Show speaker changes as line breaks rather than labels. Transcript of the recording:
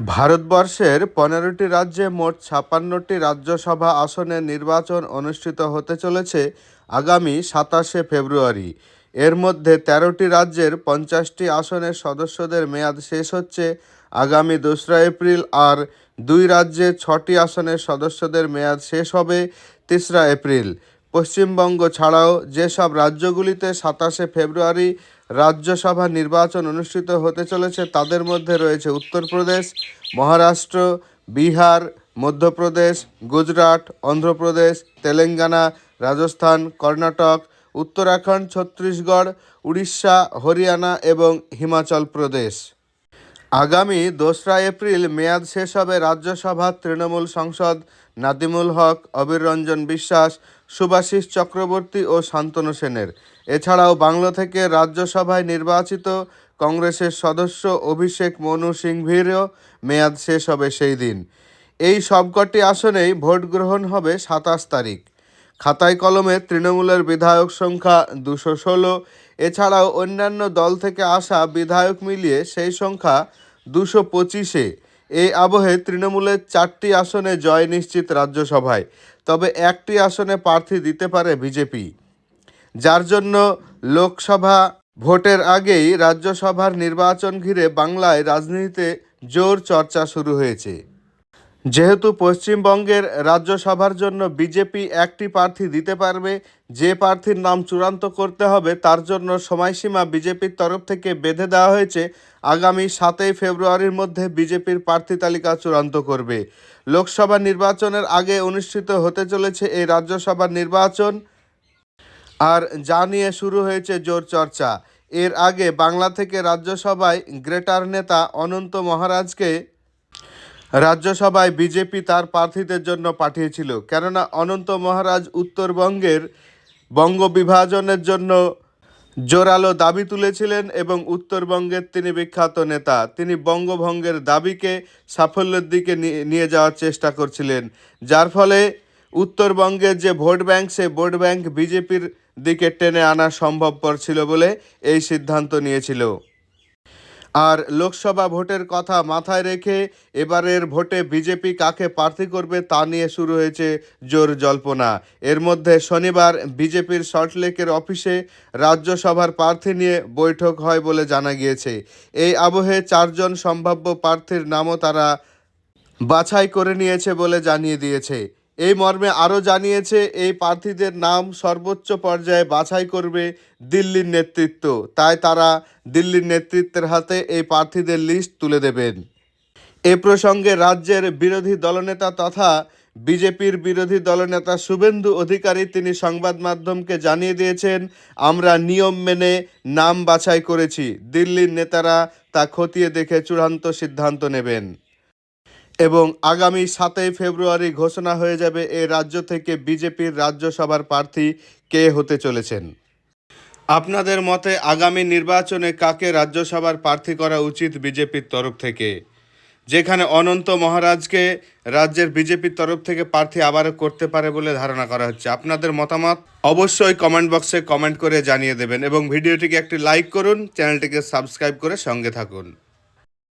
ভারতবর্ষের পনেরোটি রাজ্যে মোট ছাপান্নটি রাজ্যসভা আসনের নির্বাচন অনুষ্ঠিত হতে চলেছে আগামী সাতাশে ফেব্রুয়ারি। এর মধ্যে তেরোটি রাজ্যের পঞ্চাশটি আসনের সদস্যদের মেয়াদ শেষ হচ্ছে আগামী দোসরা এপ্রিল আর দুই রাজ্যে ছটি আসনের সদস্যদের মেয়াদ শেষ হবে তেসরা এপ্রিল। পশ্চিমবঙ্গ ছাড়াও যেসব রাজ্যগুলিতে সাতাশে ফেব্রুয়ারি রাজ্যসভা নির্বাচন অনুষ্ঠিত হতে চলেছে। তাদের মধ্যে রয়েছে উত্তরপ্রদেশ, মহারাষ্ট্র, বিহার, মধ্যপ্রদেশ, গুজরাট, অন্ধ্রপ্রদেশ, তেলেঙ্গানা, রাজস্থান, কর্ণাটক, উত্তরাখণ্ড, ছত্তিশগড়, উড়িষ্যা, হরিয়ানা এবং হিমাচল প্রদেশ। আগামী দোসরা এপ্রিল মেয়াদ শেষ হবে রাজ্যসভার তৃণমূল সংসদ নাদিমুল হক, অবীর রঞ্জন বিশ্বাস, সুভাষিস চক্রবর্তী ও শান্তনু সেনের। এছাড়াও বাংলা থেকে রাজ্যসভায় নির্বাচিত কংগ্রেসের সদস্য অভিষেক মনু সিংভিরও মেয়াদ শেষ হবে সেই দিন। এই সবকটি আসনেই ভোট গ্রহণ হবে সাতাশ তারিখ। খাতায় কলমে তৃণমূলের বিধায়ক সংখ্যা দুশো ষোলো। এছাড়াও অন্যান্য দল থেকে আসা বিধায়ক মিলিয়ে সেই সংখ্যা দুশো পঁচিশে। এই আবহে তৃণমূলের চারটি আসনে জয় নিশ্চিত রাজ্যসভায়, তবে একটি আসনে প্রার্থী দিতে পারে বিজেপি। যার জন্য লোকসভা ভোটের আগেই রাজ্যসভার নির্বাচন ঘিরে বাংলায় রাজনীতিতে জোর চর্চা শুরু হয়েছে। যেহেতু পশ্চিমবঙ্গের রাজ্যসভার জন্য বিজেপি একটি প্রার্থী দিতে পারবে, যে প্রার্থীর নাম চূড়ান্ত করতে হবে, তার জন্য সময়সীমা বিজেপির তরফ থেকে বেঁধে দেওয়া হয়েছে। আগামী সাতই ফেব্রুয়ারির মধ্যে বিজেপির প্রার্থী তালিকা চূড়ান্ত করবে। লোকসভা নির্বাচনের আগে অনুষ্ঠিত হতে চলেছে এই রাজ্যসভার নির্বাচন। আর যা নিয়ে শুরু হয়েছে জোর চর্চা। এর আগে বাংলা থেকে রাজ্যসভায় গ্রেটার নেতা অনন্ত মহারাজকে রাজ্যসভায় বিজেপি তার প্রার্থীদের জন্য পাঠিয়েছিল। কেননা অনন্ত মহারাজ উত্তরবঙ্গের বঙ্গ বিভাজনের জন্য জোরালো দাবি তুলেছিলেন এবং উত্তরবঙ্গের তিনি বিখ্যাত নেতা। তিনি বঙ্গভঙ্গের দাবিকে সাফল্যের দিকে নিয়ে- যাওয়ার চেষ্টা করছিলেন। যার ফলে উত্তরবঙ্গের যে ভোট ব্যাংক, সে ভোট ব্যাংক বিজেপির দিকে টেনে আনা সম্ভবপর ছিল বলে এই সিদ্ধান্ত নিয়েছিল। আর লোকসভা ভোটের কথা মাথায় রেখে এবারের ভোটে বিজেপি কাকে প্রার্থী করবে তা নিয়ে শুরু হয়েছে জোর জল্পনা। এর মধ্যে শনিবার বিজেপির সল্টলেকের অফিসে রাজ্যসভার প্রার্থী নিয়ে বৈঠক হয় বলে জানা গিয়েছে। এই আবহে চারজন সম্ভাব্য প্রার্থীর নামও তারা বাছাই করে নিয়েছে বলে জানিয়ে দিয়েছে। এই মর্মে আরও জানিয়েছে, এই প্রার্থীদের নাম সর্বোচ্চ পর্যায়ে বাছাই করবে দিল্লির নেতৃত্ব। তাই তারা দিল্লির নেতৃত্বের হাতে এই প্রার্থীদের লিস্ট তুলে দেবেন। এ প্রসঙ্গে রাজ্যের বিরোধী দলনেতা তথা বিজেপির বিরোধী দলনেতা শুভেন্দু অধিকারী তিনি সংবাদ মাধ্যমকে জানিয়ে দিয়েছেন, আমরা নিয়ম মেনে নাম বাছাই করেছি। দিল্লির নেতারা তা খতিয়ে দেখে চূড়ান্ত সিদ্ধান্ত নেবেন। এবং আগামী সাতই ফেব্রুয়ারি ঘোষণা হয়ে যাবে এ রাজ্য থেকে বিজেপির রাজ্যসভার প্রার্থী কে হতে চলেছেন। আপনাদের মতে আগামী নির্বাচনে কাকে রাজ্যসভার প্রার্থী করা উচিত বিজেপির তরফ থেকে? যেখানে অনন্ত মহারাজকে রাজ্যের বিজেপির তরফ থেকে প্রার্থী আবারও করতে পারে বলে ধারণা করা হচ্ছে। আপনাদের মতামত অবশ্যই কমেন্ট বক্সে কমেন্ট করে জানিয়ে দেবেন এবং ভিডিওটিকে একটি লাইক করুন, চ্যানেলটিকে সাবস্ক্রাইব করে সঙ্গে থাকুন।